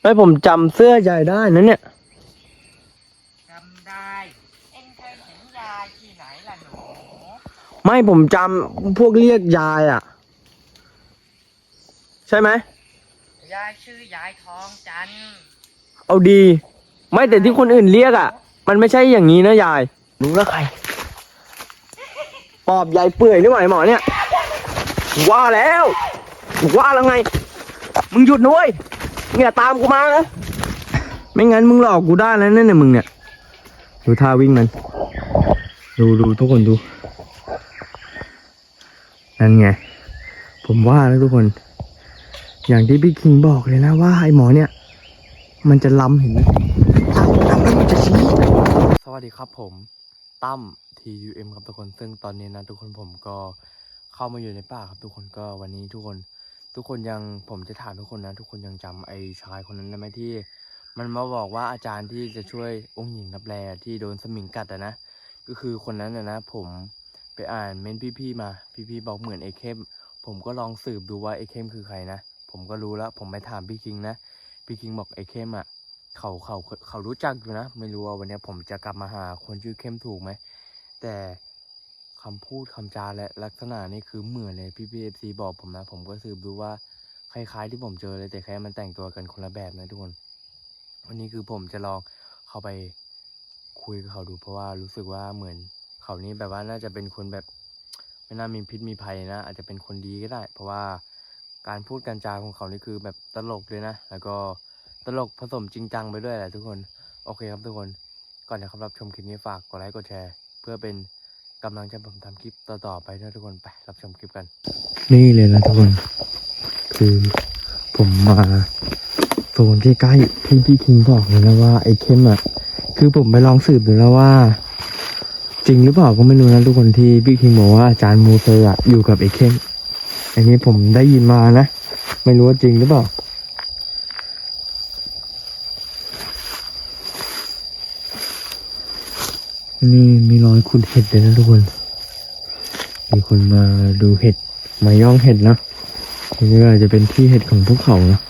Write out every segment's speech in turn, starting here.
ไม่ผมจำเสื้อยายได้นะเนี่ย จำได้ เอ็งเคยเห็นยายที่ไหนล่ะหนูไม่ผมจำพวกเรียกยายอะ ใช่ไหมยายชื่อยายทองจันทร์เอาดี ไม่แต่ที่คนอื่นเรียกอะ มันไม่ใช่อย่างนี้นะยาย รู้แล้วใคร ปอบยายเปื่อยนี่หว่าไอ้หมอเนี่ย ว่าแล้ว ว่าแล้วไง มึงหยุดนะ เว้ยมึงอย่าตามกูมานะไม่งั้นมึงหลอกกูได้แล้วเนี่ยเนี่ยมึงเนี่ยดูท่าวิ่งมัน ดูดูทุกคนดูนั่นไงผมว่าแล้วทุกคน อย่างที่พี่คิงบอกเลยนะว่าไอ้หมอเนี่ย มันจะล้ำเห็นไหมถ้าล้ำแล้วมันจะชี้สวัสดีครับผมตั้ม TUM ครับทุกคนซึ่งตอนนี้นะทุกคนผมก็เข้ามาอยู่ในป่าครับทุกคนก็วันนี้ทุกคน ทุกคนยังผมจะถามทุกคนนะทุกคนยังจำไอ้ชายคนนั้นได้ไหมที่ มันมาบอกว่าอาจารย์ที่จะช่วยองค์หญิงนับแลที่โดนสมิงกัดอะนะก็คือคนนั้นนะนะผมไปอ่านเม้นพี่ๆมา พี่ๆบอกเหมือนไอ้เข้มผมก็ลองสืบดูว่าไอ้เข้มคือใครนะผมก็รู้แล้วผมไปถามพี่คิงนะพี่คิงบอกไอ้เข้มอะเขาเขาเขารู้จักอยู่นะ ไม่รู้ว่าวันนี้ผมจะกลับมาหาคนชื่อเข้มถูกไหมแต่ คำพูดคำจาและลักษณะนี่คือเหมือนเลยพี่พีเอฟซีบอกผมนะผมก็สืบดูว่าคล้ายๆที่ผมเจอเลยแต่แค่มันแต่งตัวกันคนละแบบนะทุกคน วันนี้คือผมจะลองเข้าไปคุยกับเขาดูเพราะว่ารู้สึกว่าเหมือนเขานี้แบบว่าน่าจะเป็นคนแบบไม่น่ามีพิษมีภัยนะ อาจจะเป็นคนดีก็ได้ เพราะว่าการพูดการจาของเขานี่คือแบบตลกเลยนะ แล้วก็ตลกผสมจริงจังไปด้วยแหละทุกคน โอเคครับทุกคน ก่อนจะเข้ารับชมคลิปนี้ฝากกดไลค์กดแชร์ เพื่อเป็น กำลังใจผมทำคลิปต่อๆไปด้วยทุกคนไปรับชมคลิปกัน นี่เลยนะทุกคน คือผมมาโซนใกล้ๆที่พี่คิงบอกเลยนะว่าไอ้เข้มอะคือผมไปลองสืบดูแล้วว่า จริงหรือเปล่าก็ไม่รู้นะทุกคนที่พี่คิงบอกว่าอาจารย์มูเซอร์อยู่กับไอ้เข้มอันนี้ผมได้ยินมานะ ไม่รู้ว่าจริงหรือเปล่า นี่มีรอยขุดเห็ดเลยนะทุกคน มีคนมาดูเห็ด มาย่องเห็ดนะนี่ก็อาจจะเป็นที่เห็ดของพวกเขานะ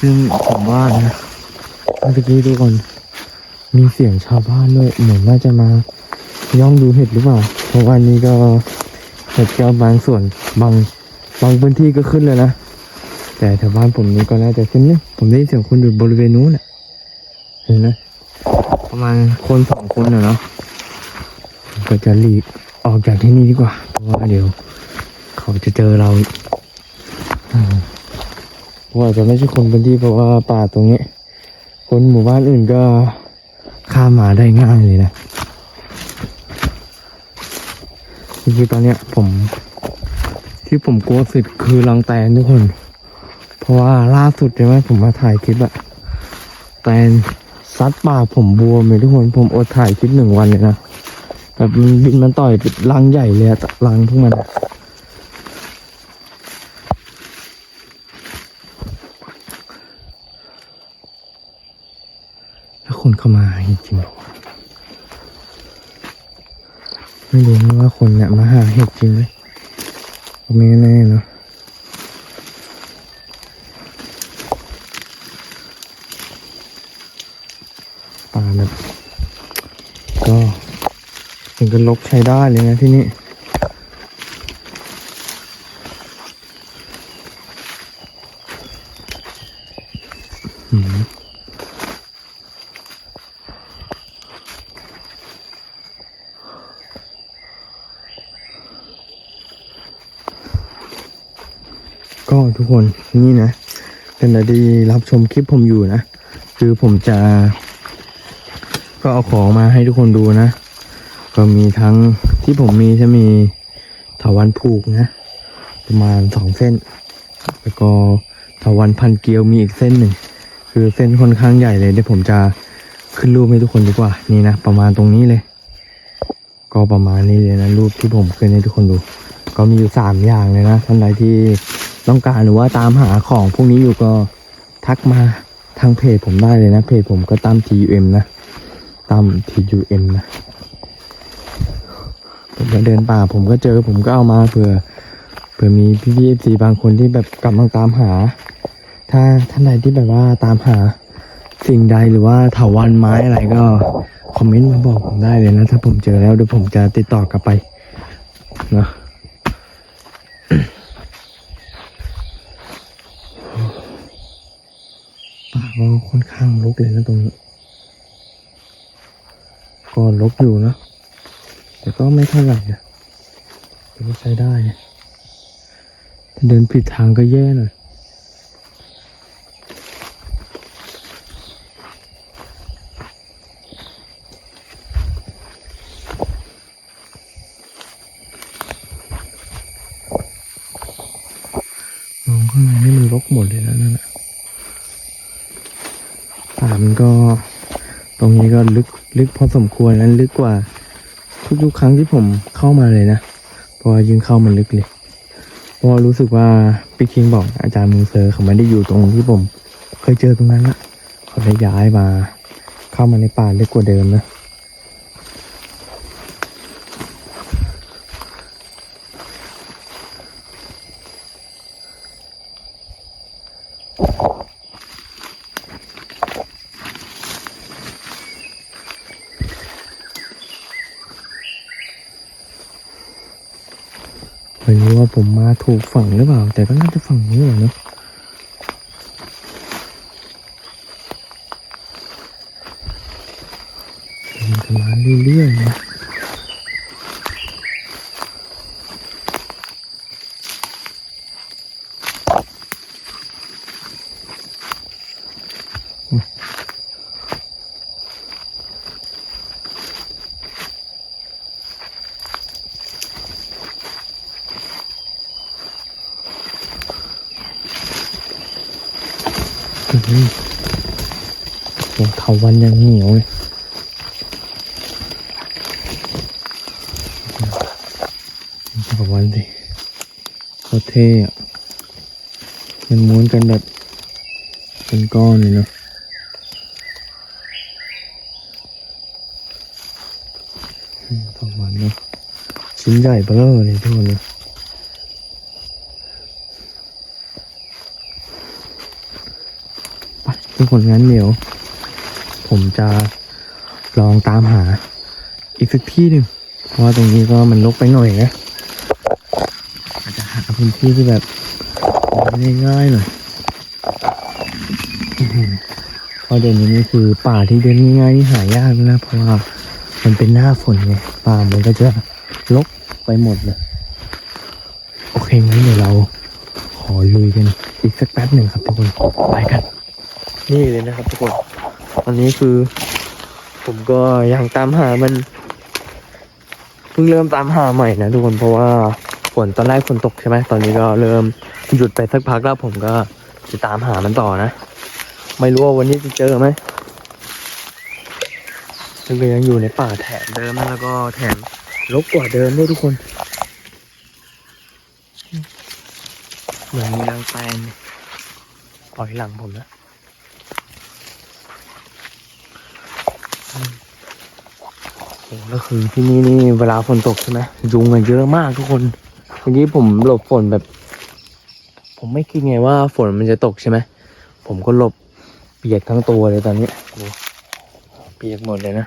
ซึ่งผมว่านะเมื่อกี้ทุกคนมีเสียงชาวบ้านด้วยเหมือนว่าจะมาย่องดูเห็ดหรือเปล่า เพราะวันนี้ก็เห็ดก็บางส่วนบางบางพื้นที่ก็ขึ้นเลยนะ แต่แถวบ้านผมนี้ก็น่าจะขึ้นเนี่ยผมได้ยินเสียงคนอยู่บริเวณนู้นน่ะเห็นไหมประมาณคนสองคนนะเนาะก็จะหลีกออกจากที่นี่ดีกว่าเพราะว่าเดี๋ยว เขาจะเจอเราว่าจะไม่ใช่คนพื้นที่เพราะว่าป่าตรงนี้ คนหมู่บ้านอื่นก็ข้ามมาได้ง่ายเลยนะคือตอนเนี้ยผมที่ผมกลัวสุดคือรังแตนทุกคน ราะว่าล่าสุดใช่ไหมผมมาถ่ายคลิปอะแตนซัดปากผมบวมเลยทุกคนผมอดถ่ายคลิปหนึ่งวันเลยนะแบบมันบินมันต่อยป็นรังใหญ่เลยอะรังพวกมันอะถ้าคนเข้ามาจริงๆหรอไม่รู้นะว่าคนเนี่ยมาหาเห็ดจริงไหมไม่แน่เนาะป่าแบบ ก็ถึงกันลกใช้ได้เลยนะที่นี่ก็ทุกคนนี่นะเป็นอะไรที่รับชมคลิปผมอยู่นะ คือผมจะ ก็เอาของมาให้ทุกคนดูนะ ก็มีทั้งที่ผมมีจะมีถาวันผูกนะ ประมาณสองเส้น แล้วก็ถาวันพันเกลียวมีอีกเส้นหนึ่ง คือเส้นค่อนข้างใหญ่เลยเดี๋ยวผมจะขึ้นรูปให้ทุกคนดีกว่า นี่นะ ประมาณตรงนี้เลย ก็ประมาณนี้เลยนะรูปที่ผมขึ้นให้ทุกคนดู ก็มีอยู่สามอย่างเลยนะท่านใดที่ต้องการหรือว่าตามหาของพวกนี้อยู่ก็ทักมาทางเพจผมได้เลยนะ เพจผมก็ตั้ม TUM นะ ตั้ม TUM นะผมก็เดินป่าผมก็เจอผมก็เอามาเผื่อเผื่อมีพี่พีเอฟซีบางคนที่แบบกำลังตามหา ถ้าท่านใดที่แบบว่าตามหาสิ่งใดหรือว่าเถาวันไม้อะไรก็คอมเมนต์มาบอกผมได้เลยนะ ถ้าผมเจอแล้วเดี๋ยวผมจะติดต่อกลับไปนะป่าก็ค่อนข้างรกเลยนะตรงนี้ ก็รกอยู่นะ แต่ก็ไม่เท่าไหร่นะแต่ก็ใช้ได้นะเดินผิดทางก็แย่หน่อยมองข้างในนี่มันรกหมดเลยนะนั่นน่ะป่ามันก็ ตรงนี้ก็ลึกลึกพอสมควรนั้นลึกกว่า ทุกๆครั้งที่ผมเข้ามาเลยนะพอยิ่งเข้ามันลึกเลยพอรู้สึกว่าพี่คิงบอกอาจารย์มูเซอร์เขาไม่ได้อยู่ตรงที่ผม เคยเจอตรงนั้นละเขาได้ย้ายมา เข้ามาในป่าลึกกว่าเดิมนะ ไม่รู้ว่า ผมมาถูกฝั่งหรือเปล่า แต่ก็น่าจะฝั่งนี้แหละเนอะมันจะมาเรื่อยๆนะอื้อ หือโอ้เถาวันยังเหนียวเลยเถาวันสิโคตรเท่อะมันม้วนกันแบบเป็นก้อนเลยเนาะเถาวันเนาะชิ้นใหญ่เบ้อเลยทุกคนเลย ปทุกคนงั้นเดี๋ยว ผมจะลองตามหาอีกสักที่หนึ่งเพราะว่าตรงนี้ก็มันลกไปหน่อยนะอาจจะหาพื้นที่ที่แบบง่ายๆหน่อยอื้อเพราะเดี๋ยวนี้นี่คือป่าที่เดินง่ายๆนี่หายากนะเพราะว่ามันเป็นหน้าฝนไงป่ามันก็จะลกไปหมดเลยโอเคงั้นเดี๋ยวเราขอลุยกันอีกสักแป๊บหนึ่งครับทุกคนไปกัน นี่เลยนะครับทุกคนตอนนี้คือ ผมก็ยังตามหามันเพิ่งเริ่มตามหาใหม่นะทุกคนเพราะว่าฝนตอนแรกฝนตกใช่ไหมตอนนี้ก็เริ่มหยุดไปสักพักแล้วผมก็จะตามหามันต่อนะ ไม่รู้ว่าวันนี้จะเจอไหมซึ่งก็ยังอยู่ในป่าแถมเดิมนะแล้วก็แถมรกกว่าเดิมด้วยทุกคน เหมือนมีรังแตนปล่อยหลังผมนะ โอ้แล้วคือที่นี่นี่เวลาฝนตกใช่ไหมยุงอะเยอะมากทุกคนเมื่อกี้ผมหลบฝนแบบ ผมไม่คิดไงว่าฝนมันจะตกใช่ไหมผมก็หลบเปียกทั้งตัวเลยตอนนี้ดูเปียกหมดเลยนะ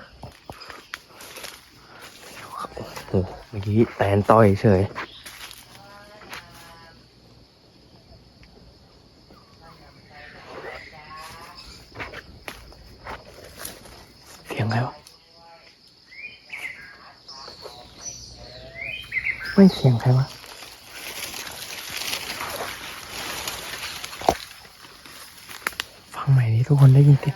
โอ้เมื่อกี้แตนต่อยเฉยเสียงอะไรวะ ไม่เสียงใครวะฟังใหม่นี้ทุกคนได้ยินติ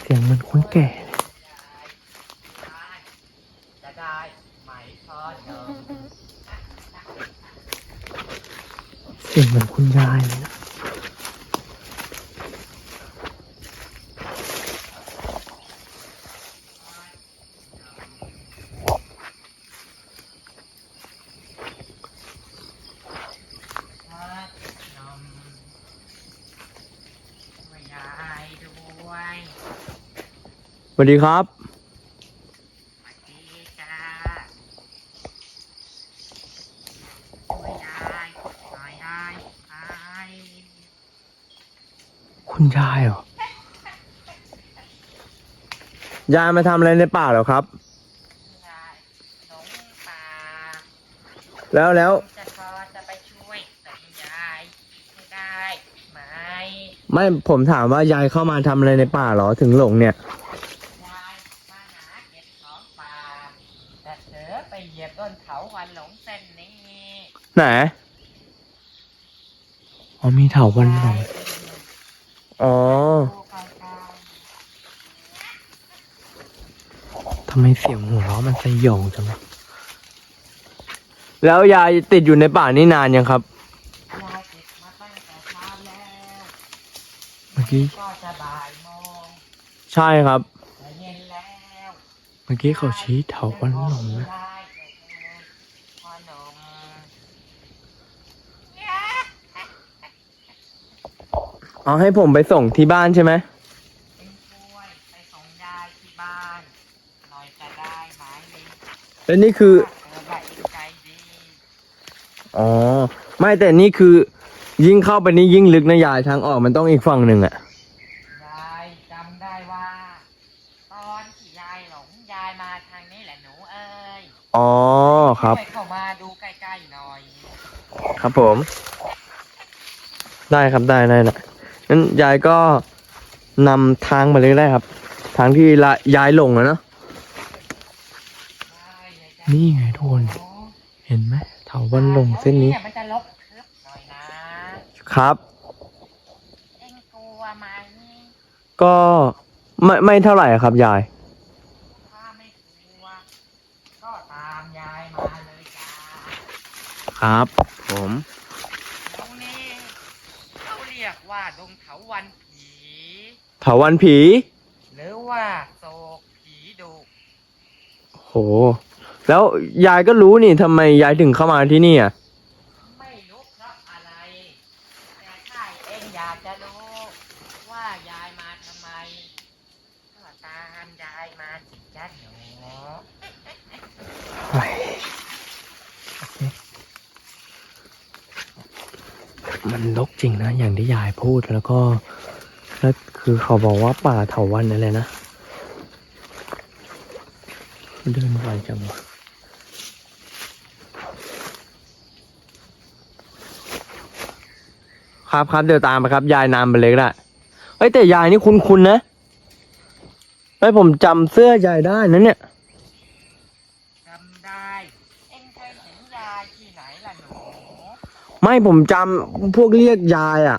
เสียงเหมันคนแก่เลยจะได้ไหมพอเดิมเสียงเหมือนคุณยายเลยนะ สวัสดีครับสวัสดีจ้าช่วยยายหน่อยได้ไหมคุณยายเหรอ ยายมาทำอะไรในป่าเหรอครับยายหลงป่าแล้วแล้วจะพอจะไปช่วยแต่ยายไม่ได้ไหมไม่ผมถามว่ายายเข้ามาทำอะไรในป่าเหรอถึงหลงเนี่ยยายมาหาเก็บของป่าแต่เสือไปเหยียบต้นเขาวันหลงเส้นนี้ ไหนอ๋อมีเถาวันหลงอ๋อดูไกลทำไมเสียงหัวเราะมันสยองจังวะแล้วยายติดอยู่ในป่านี่นานยังครับๆยายติดมาตั้งแต่เช้าแล้วเมื่อกี้ก็จะบ่ายโมงใช่ครับจะเย็นแล้ว เมื่อกี้เขาชี้เถาวันหลงนะ พ่อหนุ่ม เอาให้ผมไปส่งที่บ้านใช่ไหมเป็นช่วยไปส่งยายที่บ้านหน่อยจะได้ไหมแล้วนี่คือเออว่าเองใจดีอ๋อ ไม่แต่นี่คือ ยิ่งเข้าไปนี่ยิ่งลึกนะยายทางออกมันต้องอีกฝั่งหนึ่งอะยายจำได้ว่า ตอนที่ยายหลงยายมาทางนี้แหละหนูเอ้ยอ๋อครับ ช่วยเข้ามาดูใกล้ๆหน่อย ครับผม ได้ครับได้ได้ได้ นั้นยายก็นำทางมาเลยได้ครับ ทางที่ละยายหลงอะเนาะได้ยายจะนี่ไงทุกคนเห็นไหมเถาวันหลงเส้นนี้ยมันจะลบทึบหน่อยนะครับเอ็งกลัวไหมก็ไม่ไม่เท่าไหร่อะครับยายถ้าไม่กลัวก็ตามยายมาเลยจ้าครับ ผม ตรงนี้เขาเรียกว่าดงเถาวันผี เถาวันผี หรือว่าโศกผีดุโห แล้วยายก็รู้นี่ทำไมยายถึงเข้ามาที่นี่อะ ไม่รู้เพราะอะไร แต่ถ้าเองอยากจะรู้ว่ายายมาทำไม ก็ตามยายมาสิจ้าหนูมันลกจริงนะ อย่างที่ยายพูดแล้วก็ แล้วคือเขาบอกว่าป่าเถาวันอะไรนะ เดินไวจังวะครับครับเดี๋ยวตามไปครับ ยายนามไปเลยก็ได้เฮ้ยแต่ยายนี่คุ้นๆนะเฮ้ยผมจำเสื้อยายได้นะเนี่ยจำได้เองเคยเห็นยายที่ไหนล่ะหนูไม่ผมจำพวกเรียกยายอะ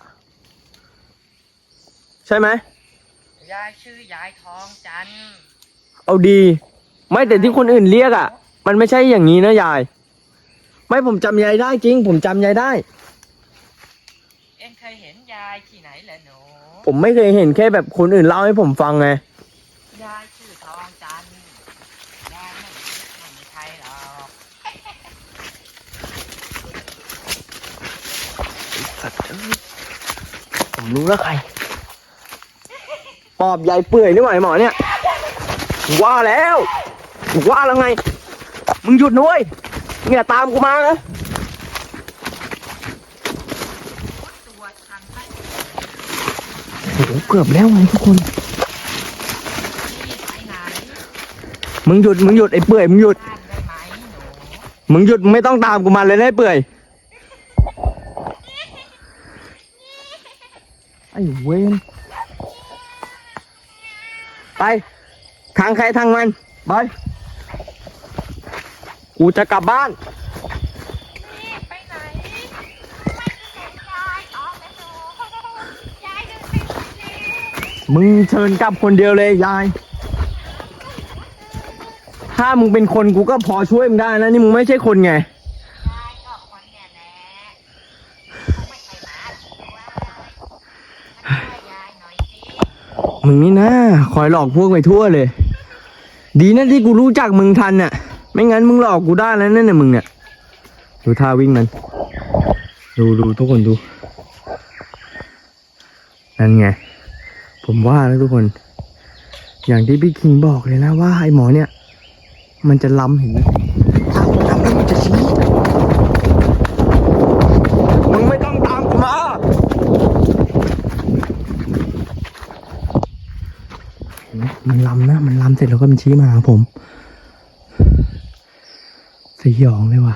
ใช่ไหมยายชื่อยายทองจันทร์เอาดี ไม่แต่ที่คนอื่นเรียกอะ มันไม่ใช่อย่างนี้นะยาย ไม่ผมจำยายได้จริง ผมจำยายได้ เองเคยเห็นยายที่ไหนล่ะหนูผมไม่เคยเห็นแค่แบบคนอื่นเล่าให้ผมฟังไง ยายชื่อทองจันทร์ยายไม่รู้ไม่มีใครหรอกสัตว์เอ้ยผมรู้แล้วใคร ปอบใหญ่เปื่อยนี่หว่าไอ้หมอเนี่ย ว่าแล้ว ว่าแล้วไง มึงหยุดนุ้ยเนี่ยตามกูมานะโอ้โหเกือบแล้วไงทุกคน มึงหยุด มึงหยุดไอ้เปื่อย มึงหยุด มึงหยุดมึงไม่ต้องตามกูมาเลยนะไอ้เปื่อย ไอ้เวน ไป ทางใครทางมันไปกูจะกลับบ้าน ไปไหนไม่เห็นยายออกแล้วหนูยายเดินไปไหนมึงเชิญกลับคนเดียวเลยยาย ถ้ามึงเป็นคนกูก็พอช่วยมึงได้นะนี่มึงไม่ใช่คนไง ยายก็คนเนี่ยแหละคงไม่ใช่หมาหรอกว่ามาช่วยยายหน่อยสิ มึงนี่นะคอยหลอกพวกไปทั่วเลย ดีนะที่กูรู้จักมึงทันน่ะ ไม่งั้นมึงหลอกกูได้แล้วนั่นน่ะมึงเนี่ยดูท่าวิ่งมัน ดูดูทุกคนดู นั่นไง ผมว่าแล้วทุกคน อย่างที่พี่คิงบอกเลยนะว่าไอ้หมอเนี่ย มันจะล้ำเห็นไหมถ้ามันล้ำแล้วมันจะชี้มึงไม่ต้องตามกูมาเห็นไห มันล้ำนะ มันล้ำเสร็จแล้วก็มันชี้มาหาผม สยองเลยว่ะ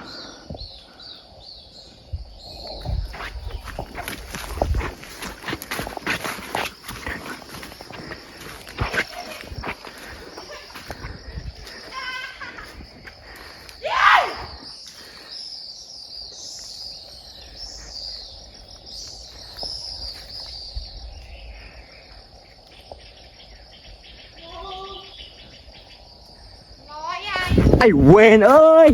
น้อยอะ ไอ้เวนเอ้ย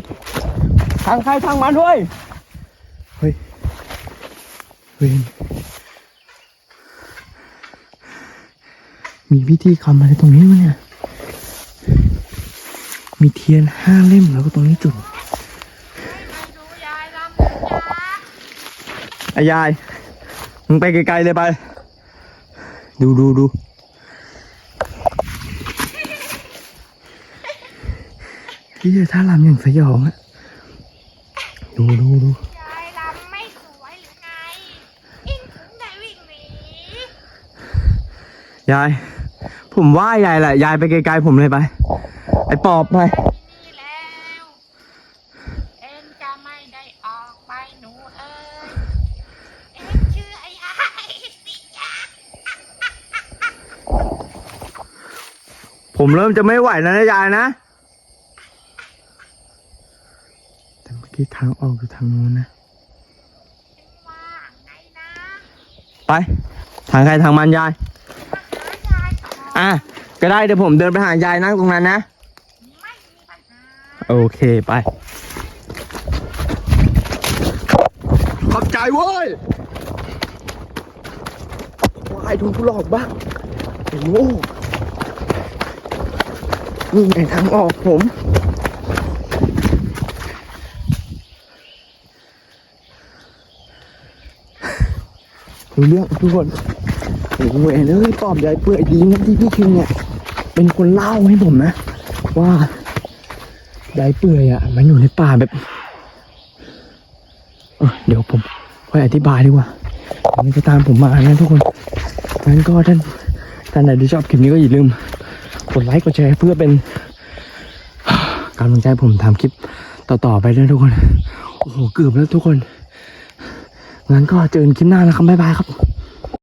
ทางใครทางมันเว้ย เฮ้ย เวนมีพิธีกรรมอะไรตรงนี้วะเนี่ย มีเทียนห้าเล่มแล้วก็ตรงนี้จุดมาดูยายลำจ้าไอ้ยาย มึงไปไกลๆเลยไป ดูดูดู พี่ท่าลำอย่างสยองอะดูดูดูยายลำไม่สวยหรือไงอิงถึงได้วิ่งหนียาย ผมว่ายายแหละ ยายไปไกลๆผมเลยไป ไอ้ปอบไป นี่แล้วเอ็งจะไม่ได้ออกไปหนูเอ้ยเอ็งชื่อไอ้ไอ้สิยาผมเริ่มจะไม่ไหวแล้วนะยายนะ แต่เมื่อกี้ทางออกอยู่ทางนู้นนะว่าไงนะไป ทางใครทางมันยายหายายก่อนอะ ก็ได้เดี๋ยวผมเดินไปหายายนั่งตรงนั้นนะไม่มีปัญหาโอเคไป ขอบใจเว้ยวายถูกกูหลอกบ้างไอ้โง่นี่ไงทางออกผม รู้เรื่องทุกคนโอ้โหเอนเอ้ยปอบใหญ่เปื่อยดีนะที่พี่คิงเนี่ยเป็นคนเล่าให้ผมนะ ว่าไดเปื่อยอะ มันอยู่ในป่าแบบเออเดี๋ยวผมค่อยอธิบายดีกว่าอันนี้ก็ตามผมมานะทุกคนงั้นก็ท่านท่านไหนที่ชอบคลิปนี้ก็อย่าลืมกดไลค์กดแชร์เพื่อเป็นกำลังใจผมทำคลิปต่อๆไปด้วยทุกคน โอ้โห เกือบแล้วทุกคน งั้นก็เจอกันคลิปหน้านะครับบ๊ายบายครับ